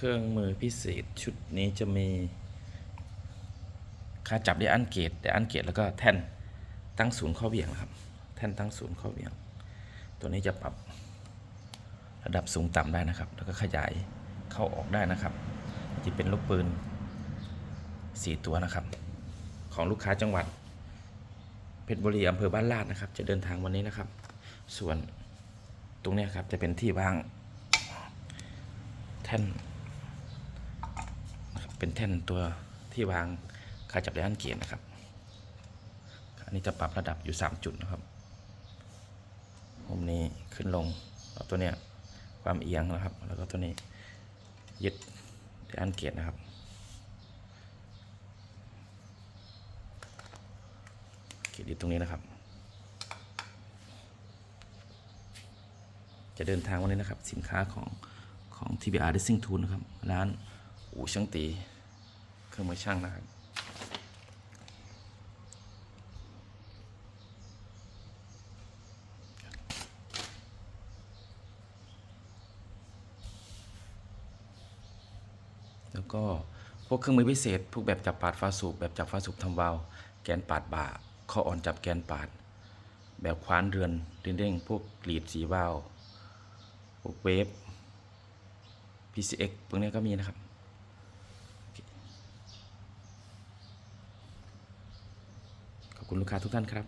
เครื่องมือพิเศษชุดนี้จะมีค่าจับได้อันเกตได้อันเกตแล้วก็แท่นตั้งศูนย์ข้อเหวี่ยงนะครับ แท่นตั้งศูนย์ข้อเหวี่ยง ตัวนี้จะปรับระดับสูงต่ำได้นะครับ แล้วก็ขยายเข้าออกได้นะครับจะเป็นลูกปืนสี่ตัวนะครับ ของลูกค้าจังหวัด เพชรบุรีอำเภอบ้านลาดนะครับ จะเดินทางวันนี้นะครับ ส่วนตรงนี้ครับจะเป็นที่วางแท่น เป็นแท่นตัวที่วางคาจับไดอันเกียร์นะครับ อันนี้จะปรับระดับอยู่ 3 จุดนะครับมุมนี้ขึ้นลงแล้วตัวเนี้ยความเอียงนะครับ แล้วก็ตัวนี้ยึดไดอันเกียร์นะครับเกียรติตรงนี้นะครับ จะเดินทางวันนี้นะครับ สินค้าของของ TBR Racing Tool นะครับร้าน อู่ช่างตี เครื่องมือช่างนะครับ แล้วก็พวกเครื่องมือพิเศษ พวกแบบจับปาดฟ้าสูบ แบบจับฟ้าสูบทำวาล์วแกนปาดบ่าข้ออ่อนจับแกนปาด แบบคว้านเรือนเด้งๆพวกกรีดสีวาล์วพวกเวฟ PCX พวกนี้ก็มีนะครับ คุณลูกค้าทุกท่านครับ